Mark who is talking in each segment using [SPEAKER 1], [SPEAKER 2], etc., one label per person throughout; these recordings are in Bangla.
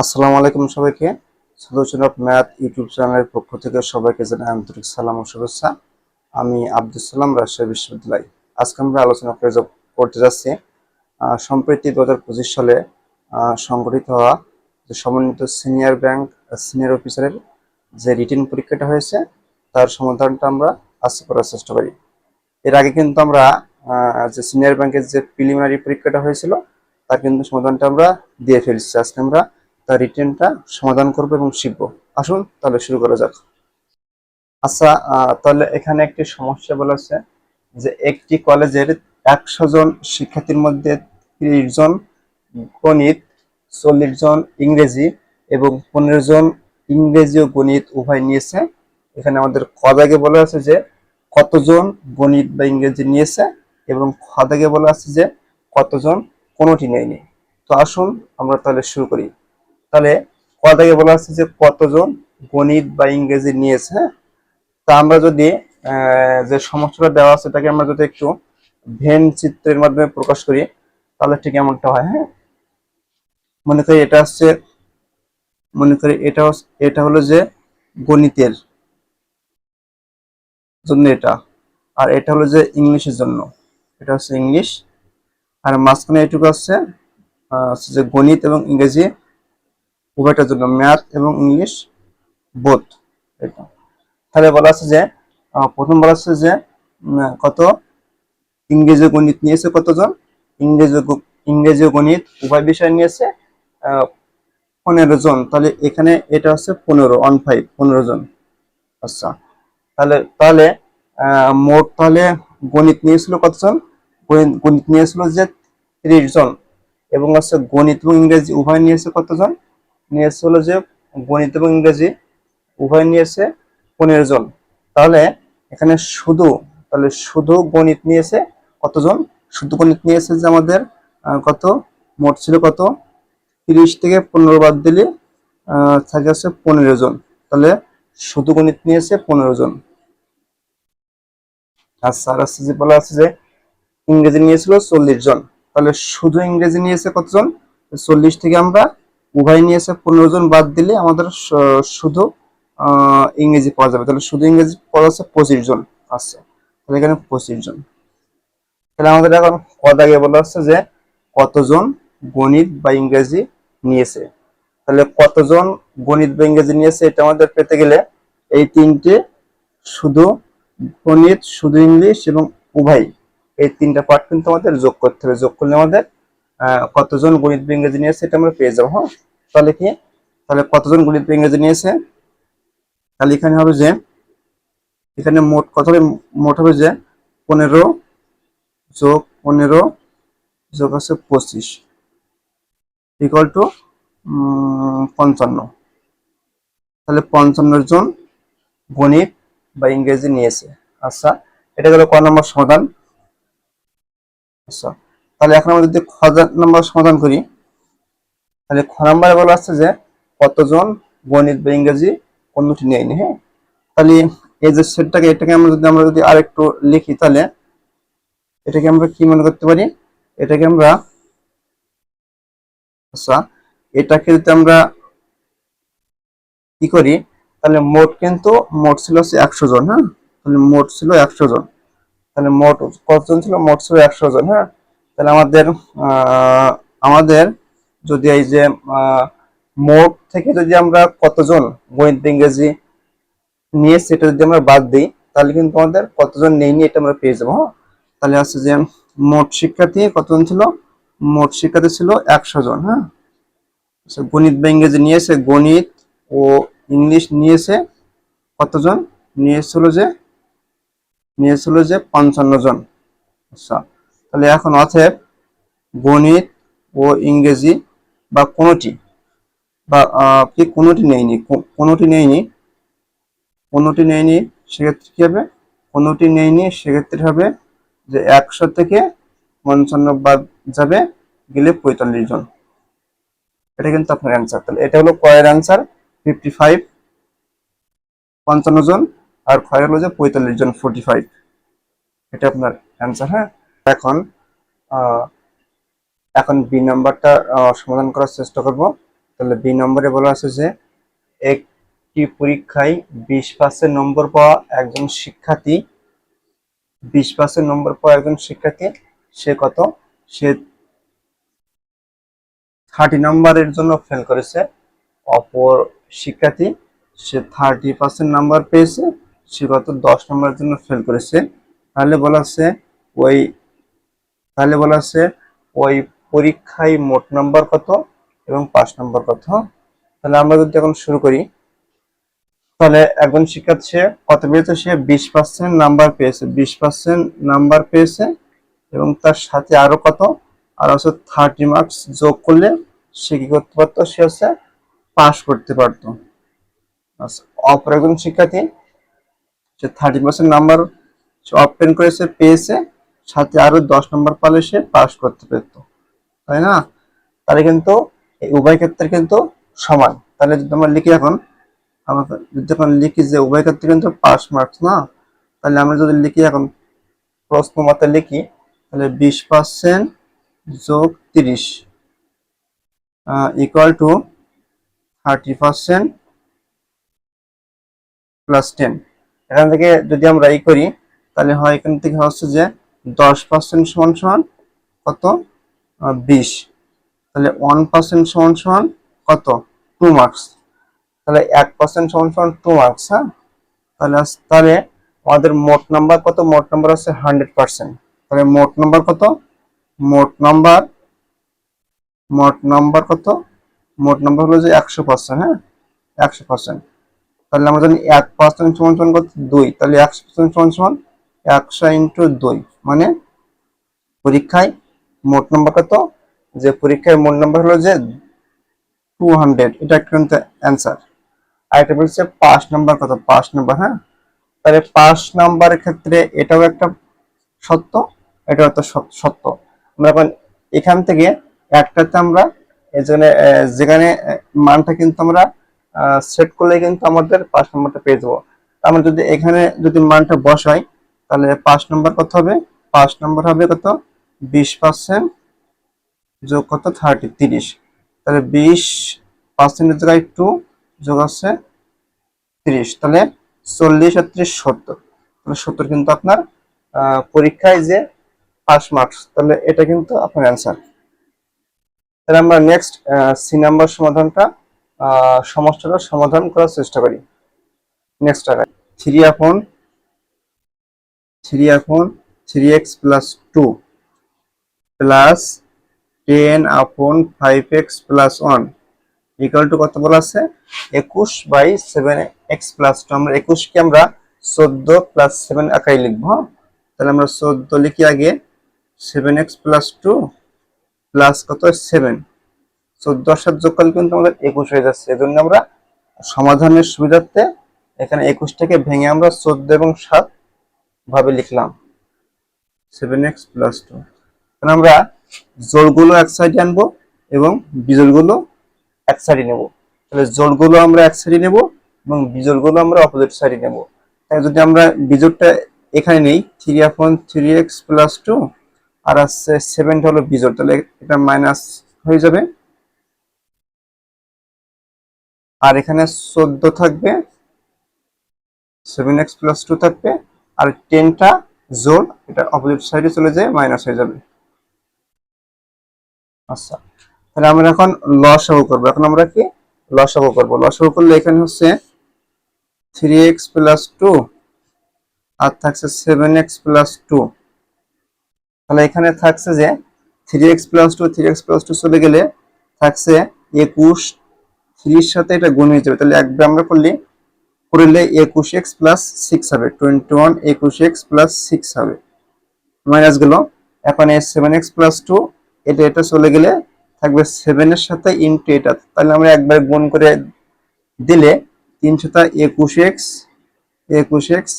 [SPEAKER 1] আসসালামু আলাইকুম সবাইকে। সদস্য অফ ম্যাথ ইউটিউব চ্যানেলের পক্ষ থেকে সবাইকে জানাই আন্তরিক সালাম ও শুভেচ্ছা। আমি আব্দুল সালাম, রাজশাহী বিশ্ববিদ্যালয়। আজকে আমরা আলোচনা করে করতে যাচ্ছি সম্প্রতি দু হাজার পঁচিশ সালে সংগঠিত হওয়া যে সমন্বিত সিনিয়র ব্যাংক সিনিয়র অফিসারের যে রিটেন পরীক্ষাটা হয়েছে, তার সমাধানটা আমরা আজকে করার চেষ্টা করি। এর আগে কিন্তু আমরা যে সিনিয়র ব্যাংকের যে প্রিলিমিনারি পরীক্ষাটা হয়েছিল, তার কিন্তু সমাধানটা আমরা দিয়ে ফেলছি। আজকে আমরা তার রিটেনটা সমাধান করব এবং শিখব। আসুন, তাহলে শুরু করা যাক। আচ্ছা তাহলে এখানে একটি সমস্যা বলা আছে যে একটি কলেজের একশো জন শিক্ষার্থীর মধ্যে তিরিশ জন গণিত, চল্লিশ জন ইংরেজি এবং পনেরো জন ইংরেজি ও গণিত উভয় নিয়েছে। এখানে আমাদের কদাগে বলা আছে যে কতজন গণিত বা ইংরেজি নিয়েছে এবং খদাগে বলা আছে যে কতজন কোনোটি নেয়নি। তো আসুন, আমরা তাহলে শুরু করি। তাহলে কদাগে বলা হচ্ছে যে কতজন গণিত বা ইংরেজি নিয়েছে হ্যাঁ? তা আমরা যদি যে সমস্যাটা দেওয়া আছে তাকে আমরা যদি একটু ভেন চিত্রের মাধ্যমে প্রকাশ করি, তাহলে ঠিক এমনটা হয় হ্যাঁ মনে করি এটা হচ্ছে, মনে করি এটা এটা হলো যে গণিতের জন্য এটা, আর এটা হলো যে ইংলিশের জন্য এটা হচ্ছে ইংলিশ, আর মাঝখানে এটুকু আছে যে গণিত এবং ইংরেজি উভয়টার জন্য ম্যাথ এবং ইংলিশ বোথ এটা। তাহলে বলা আছে যে প্রথম বলা আছে যে কত? ইংরেজি গণিত নিয়েছে কতজন? ইংরেজি ইংরেজি গণিত উভয় বিষয় নিয়েছে পনেরো জন। তাহলে এখানে এটা হচ্ছে পনেরো অন ফাইভ পনেরো জন। আচ্ছা তাহলে তাহলে মোট তাহলে গণিত নিয়েছিল কতজন? গণিত গণিত নিয়েছিল যে ত্রিশ জন। এবং হচ্ছে গণিত এবং ইংরেজি উভয় নিয়েছে কতজন? নিয়েছে হলো যে গণিত এবং ইংরেজি, উভয় নিয়েছে পনেরো জন। তাহলে এখানে শুধু, তাহলে শুধু গণিত নিয়েছে কতজন? শুধু গণিত নিয়েছে যে আমাদের কত? মোট ছিল কত? তিরিশ থেকে পনেরো বাদ দিলে থাকে হচ্ছে পনেরো জন। তাহলে শুধু গণিত নিয়েছে পনেরো জন। আর আছে যে, বলা আছে যে ইংরেজি নিয়েছিল চল্লিশ জন। তাহলে শুধু ইংরেজি নিয়েছে কতজন? চল্লিশ থেকে আমরা উভয় নিয়ে নিয়েছে পনেরো জন বাদ দিলে আমাদের শুধু ইংরেজি পাওয়া যাবে। তাহলে শুধু ইংরেজি পাওয়া যাচ্ছে পঁচিশ জন আচ্ছা তাহলে এখানে পঁচিশ জন। তাহলে আমাদের এখন কদাগে বলা হচ্ছে যে কতজন গণিত বা ইংরেজি নিয়েছে? তাহলে কতজন গণিত বা ইংরেজি নিয়েছে এটা আমাদের পেতে গেলে এই তিনটে শুধু গণিত, শুধু ইংলিশ এবং উভয়, এই তিনটা পার্ট কিন্তু আমাদের যোগ করতে হবে। যোগ করলে আমাদের কতজন গণিত ইংরেজি নিয়েছে এটা আমরা পেয়ে যাব হ্যাঁ? তাহলে কি তাহলে কতজন গণিত ইংরেজি নিয়েছে? তাহলে এখানে হবে যে, এখানে মোট কত হবে? মোট হবে যে পনেরো যোগ পনেরো যোগ আছে পঁচিশ ইকুয়াল টু পঞ্চান্ন। তাহলে পঞ্চান্ন জন গণিত বা ইংরেজি নিয়েছে। আচ্ছা এটা গেল ক নম্বর সমাধান। আচ্ছা। তাহলে এখন আমরা যদি খ নম্বর সমাধান করি, তাহলে খ নম্বরে বলা আছে যে কতজন গণিত বা ইংরেজি কোনটি নেয়নি হ্যাঁ? তাহলে এই যে সেটটাকে, এটাকে আমরা যদি আমরা যদি আরেকটু লিখি, তাহলে এটাকে আমরা কি মনে করতে পারি? এটাকে আমরা আচ্ছা এটাকে যদি আমরা কি করি? তাহলে মোট কিন্তু, মোট ছিল হচ্ছে একশো জন হ্যাঁ? তাহলে মোট ছিল একশো জন। তাহলে মোট কতজন ছিল? মোট ছিল একশো জন হ্যাঁ? তাহলে আমাদের আমাদের যদি এই যে মোট থেকে যদি আমরা কতজন গণিত ইংরেজি নিয়ে সেটা যদি আমরা বাদ দিই তাহলে কিন্তু আমাদের কতজন নেই নিয়ে এটা আমরা পেয়ে যাব হ্যাঁ? তাহলে আছে যে মোট শিক্ষার্থী কতজন ছিল? মোট শিক্ষার্থী ছিল একশো জন হ্যাঁ? আচ্ছা, গণিত বা ইংরেজি নিয়েছে গণিত ও ইংলিশ নিয়েছে কতজন? নিয়েছিল যে নিয়েছিল যে পঞ্চান্ন জন। আচ্ছা তাহলে এখন অতএব গণিত ও ইংরেজি বা কোনোটি বা কি কোনোটি নেয়নি কোনোটি নেয়নি কোনোটি নেয়নি, সেক্ষেত্রে কি হবে? কোনোটি নেয়নি, সেক্ষেত্রে হবে যে একশো থেকে পঞ্চান্ন বাদ যাবে, গেলে পঁয়তাল্লিশ জন। এটা কিন্তু আপনার অ্যান্সার তাহলে এটা হলো কয়ের অ্যান্সার ফিফটি ফাইভ পঞ্চান্ন জন, আর ক্ষয় হলো যে পঁয়তাল্লিশ জন ফোর্টি ফাইভ এটা আপনার অ্যান্সার হ্যাঁ? এখন এখন বি নাম্বারটা সমাধান করার চেষ্টা করব। তাহলে বি নম্বরে বলা আছে যে, একটি পরীক্ষায় বিশ পার্সেন্ট নম্বর পাওয়া একজন শিক্ষার্থী, বিশ পার্সেন্ট নম্বর পাওয়া একজন শিক্ষার্থী, সে কত? সে থার্টি নম্বরের জন্য ফেল করেছে। অপর শিক্ষার্থী, সে থার্টি পার্সেন্ট নাম্বার পেয়েছে, সে কত? দশ নম্বরের জন্য ফেল করেছে। তাহলে বলা আছে, ওই তাহলে বলা আছে ওই পরীক্ষায় মোট নাম্বার কত এবং পাস নাম্বার কত? তাহলে আমরা যদি এখন শুরু করি, তাহলে একজন শিক্ষার্থী কত পেয়েছে? সে বিশ পার্সেন্ট নাম্বার পেয়েছে। বিশ পার্সেন্ট নাম্বার পেয়েছে এবং তার সাথে আরও কত? আর হচ্ছে থার্টি মার্কস যোগ করলে সে কি করতে পারতো? সে হচ্ছে পাস করতে পারতো। অপর একজন শিক্ষার্থী সে থার্টি পার্সেন্ট নাম্বার সে অবটেন করেছে, পেয়েছে সাথে আরও দশ নম্বর পালে সে পাশ করতে পারতো তাই না? তাহলে কিন্তু এই উভয় ক্ষেত্রে কিন্তু সমান। তাহলে যদি আমরা লিখি এখন, আমরা যদি এখন লিখি যে উভয় ক্ষেত্রে কিন্তু পাশ মার্কস না, তাহলে আমরা যদি লিখি এখন প্রশ্ন মতে লিখি, তাহলে বিশ পার্সেন্ট যোগ তিরিশ equal to thirty percent plus ten এখান থেকে যদি আমরা এই করি, তাহলে হয় এখান থেকে হচ্ছে যে দশ পার্সেন্ট সমান সমান কত? বিশ। তাহলে ওয়ান পার্সেন্ট সমান সমান কত? টু মার্কস তাহলে এক পার্সেন্ট সমান সমান টু মার্কস হ্যাঁ? তাহলে তাহলে আমাদের মোট নাম্বার কত? মোট নাম্বার আছে হান্ড্রেড পার্সেন্ট তাহলে মোট নাম্বার কত? মোট নাম্বার মোট নাম্বার কত? মোট নাম্বার হলো যে একশো পার্সেন্ট হ্যাঁ? একশো পার্সেন্ট তাহলে আমরা জানি এক পার্সেন্ট সমান সমান কত? দুই। তাহলে একশো পার্সেন্ট সমান সমান একশো ইন্টু দুই। মানে পরীক্ষায় মোট নম্বর কত? যে পরীক্ষায় মোট নম্বর হলো যে টু হান্ড্রেড এটা কিন্তু অ্যান্সার আর এটা বলছে পাস নাম্বার কত? পাস নাম্বার হ্যাঁ? তাহলে পাস নাম্বারের ক্ষেত্রে এটাও একটা সত্য এটাও একটা সত্য। আমরা এখন এখান থেকে একটাতে আমরা আহ, যেখানে মানটা কিন্তু আমরা সেট করলে কিন্তু আমাদের পাঁচ নম্বরটা পেয়ে যাব। আমরা যদি এখানে যদি মানটা বসাই তাহলে পাঁচ নম্বর কত হবে? পাঁচ নম্বর হবে কত? বিশ পার্সেন্ট যোগ কত? থার্টি তিরিশ। তাহলে বিশ পার্সেন্টের জায়গায় টু যোগ আছে তিরিশ। তাহলে চল্লিশ আর ত্রিশ সত্তর। তাহলে সত্তর কিন্তু আপনার পরীক্ষায় যে পাস মার্কস তাহলে এটা কিন্তু আপনার অ্যান্সার তাহলে আমরা নেক্সট সি নাম্বার সমাধানটা সমস্যাটা সমাধান করার চেষ্টা করি। নেক্সট টাকা three upon three upon three x plus two plus ten upon five x plus one equal to কত বলা আছে? একুশ by seven x plus two আমরা একুশকে আমরা চোদ্দ প্লাস সেভেন আকারে লিখব হ্যাঁ? তাহলে আমরা চোদ্দ লিখি আগে seven x plus two plus কত? সেভেন চোদ্দ সাত যোগ কিন্তু আমাদের একুশ হয়ে যাচ্ছে। এজন্য আমরা সমাধানের সুবিধার্থে এখানে একুশটাকে ভেঙে আমরা চোদ্দ এবং সাত ভাবে লিখলাম। সেভেন এক্স প্লাস টু তাহলে আমরা জোড়গুলো এক সাইডে আনব এবং বিজোড়গুলো এক সাইডে নেব। তাহলে জোড়গুলো আমরা এক সাইডে নেব এবং বিজোড়গুলো আমরা অপোজিট সাইডে নেব। তাই যদি আমরা বিজোড়টা এখানে নেই three upon three x plus two আর আসছে সেভেনটা হলো বিজোড়, তাহলে এটা মাইনাস হয়ে যাবে। আর এখানে চোদ্দ থাকবে সেভেন এক্স প্লাস টু থাকবে, আর টেনটা জোর এটা অপোজিট সাইডে চলে যায় মাইনাস হয়ে যাবে। আচ্ছা তাহলে আমরা এখন লসাগু করব। এখন আমরা কি? লসাগু করব। লসাগু করলে এখানে হচ্ছে থ্রি এক্স প্লাস টু আর থাকছে সেভেন এক্স প্লাস টু তাহলে এখানে থাকছে যে three x plus two three x plus two চলে গেলে থাকছে একুশ থ্রির সাথে এটা গুণ হয়ে যাবে। তাহলে একবার আমরা করলে করলে একুশ এক্স প্লাস সিক্স হবে। টোয়েন্টি ওয়ান একুশ এক্স প্লাস সিক্স হবে। মাইনাস গেল। এখন এই সেভেন এক্স প্লাস টু এটা এটা চলে গেলে থাকবে সেভেনের সাথে ইন্টু এটা। তাহলে আমরা একবার গুণ করে দিলে তিন সাথে একুশ এক্স একুশ এক্স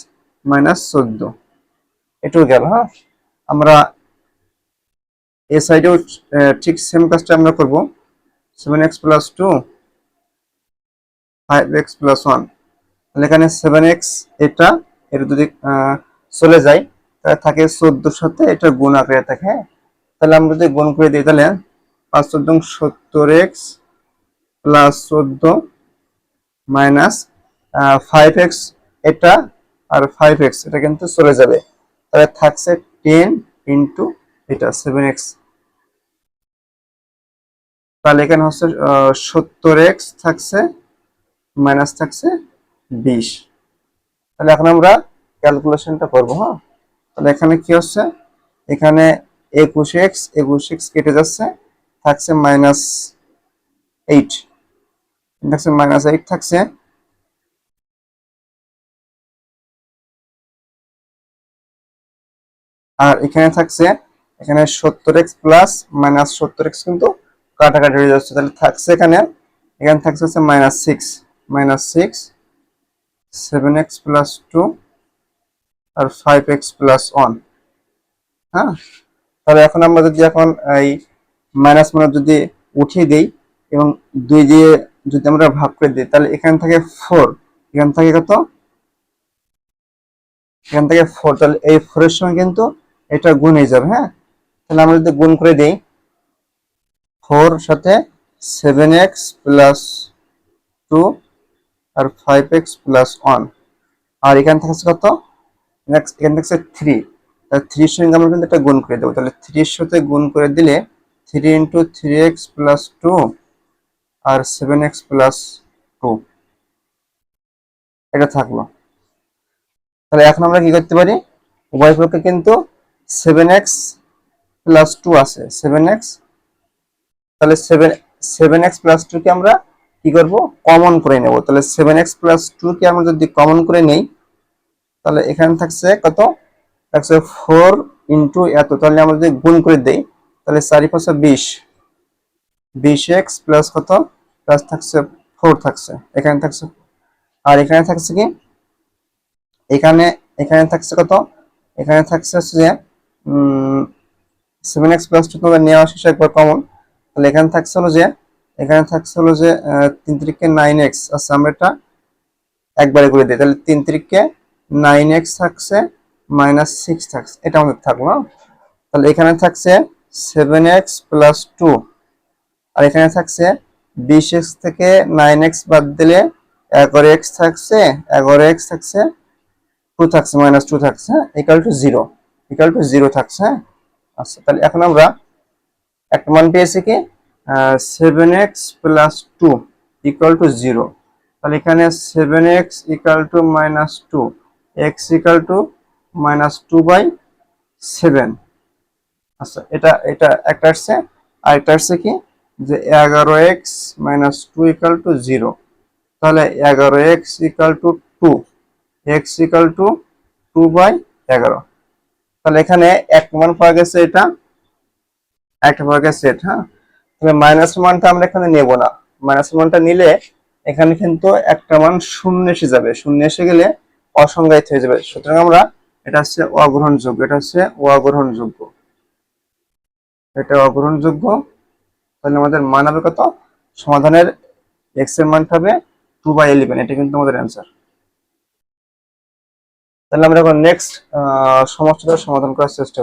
[SPEAKER 1] মাইনাস চোদ্দ। এটুকু গেল হ্যাঁ? আমরা এ সাইডেও ঠিক সেম কাজটা আমরা করব। Seven x plus two five x plus one তাহলে এখানে সেভেন এক্স এটা এটা যদি চলে যায়, তাহলে থাকে চোদ্দোর সাথে এটা গুণ আকারে থাকে হ্যাঁ? তাহলে আমরা যদি গুণ করে দিই, তাহলে পাঁচ চোদ্দ সত্তর এক্স প্লাস চোদ্দ মাইনাস ফাইভ এক্স এটা আর ফাইভ এক্স এটা কিন্তু চলে যাবে। তাহলে থাকছে টেন ইন্টু এটা সেভেন এক্স তাহলে এখানে হচ্ছে সত্তর এক্স থাকছে মাইনাস থাকছে বিশ। তাহলে এখন আমরা ক্যালকুলেশনটা করব হ্যাঁ? তাহলে এখানে কি হচ্ছে? এখানে একুশ এক্স একুশ এক্স কেটে যাচ্ছে, থাকছে মাইনাস এইট থাকছে মাইনাস এইট থাকছে আর এখানে থাকছে, এখানে সত্তর এক্স প্লাস মাইনাস সত্তর এক্স কিন্তু কাটাকাটি হয়ে যাচ্ছে। তাহলে থাকছে এখানে এখানে থাকছে হচ্ছে minus six minus six seven x plus two আর ফাইভ এক্স প্লাস ওয়ান হ্যাঁ? তাহলে এখন আমরা যদি এখন এই মাইনাস মানে যদি উঠিয়ে দিই এবং দুই দিয়ে যদি আমরা ভাগ করে দিই, তাহলে এখান থেকে ফোর এখান থেকে কত? এখান থেকে ফোর তাহলে এই ফোরের সঙ্গে কিন্তু এটা গুণ হয়ে যাবে হ্যাঁ? তাহলে আমরা যদি গুণ করে দিই ফোর সাথে সেভেন এক্স প্লাস টু আর ফাইভ এক্স প্লাস ওয়ান আর এখান থেকে কত? এখান থেকে থ্রি তাহলে থ্রির সঙ্গে আমরা কিন্তু এটা গুণ করে দেবো। তাহলে থ্রির সাথে গুণ করে দিলে three into three x plus two আর সেভেন এক্স প্লাস টু এটা থাকল। তাহলে এখন আমরা কি করতে পারি? উভয় পক্ষে কিন্তু সেভেন এক্স প্লাস টু আছে। সেভেন এক্স তাহলে seven seven x plus two কে আমরা কি করব? কমন করে নেব। তাহলে সেভেন এক্স প্লাস টু কে আমরা যদি কমন করে নেই, তাহলে এখানে থাকছে কত? থাকছে ফোর ইন্টু এত। তাহলে আমরা যদি গুণ করে দেই, তাহলে চারি পাঁচশো বিশ। বিশ এক্স প্লাস কত? প্লাস থাকছে ফোর থাকছে। এখানে থাকছে আর এখানে থাকছে কি? এখানে এখানে থাকছে কত? এখানে থাকছে যে সেভেন এক্স প্লাস টু নেওয়া শেষ একবার কমন তাহলে এখানে থাকছে হলো যে এখানে থাকছে হলো যে তিন তিরিখকে নাইন এক্স আচ্ছা আমরা এটা একবারে করে দিই। তাহলে তিন তিরিখকে নাইন এক্স থাকছে মাইনাস সিক্স থাকছে। এটা আমাদের থাকল তাহলে এখানে থাকছে সেভেন এক্স প্লাস টু আর এখানে থাকছে বিশ এক্স থেকে নাইন এক্স বাদ দিলে এগারো এক্স থাকছে, এগারো এক্স থাকছে টু থাকছে মাইনাস টু থাকছে equal to zero equal to zero থাকছে আচ্ছা তাহলে এখন আমরা, একটা মান পেয়েছি কি? Seven x plus two equal to zero তাহলে এখানে seven x equal to minus two x equal to minus two by seven আচ্ছা এটা এটা একটা আসছে, আর একটা আসছে কি? যে এগারো x minus two equal to zero তাহলে এগারো x equal to two x equal to two by এগারো। তাহলে এখানে এক মান পাওয়া গেছে এটা, একটা পাওয়া গেছে এটা হ্যাঁ? মাইনাস মানটা আমরা এখানে নেব না। মাইনাস মানটা নিলে এখানে কিন্তু একটা মান শূন্য এসে যাবে। শূন্য এসে গেলে অসংজ্ঞায়িত হয়ে যাবে। সুতরাং আমরা এটা হচ্ছে অগ্রহণযোগ্য, এটা হচ্ছে অগ্রহণযোগ্য। এটা অগ্রহণযোগ্য। তাহলে আমাদের মান হবে কত? সমাধানের এক্সের মানটা হবে টু বাই ইলেভেন এটা কিন্তু আমাদের অ্যান্সার তাহলে আমরা এখন নেক্সট সমস্যাটার সমাধান করার চেষ্টা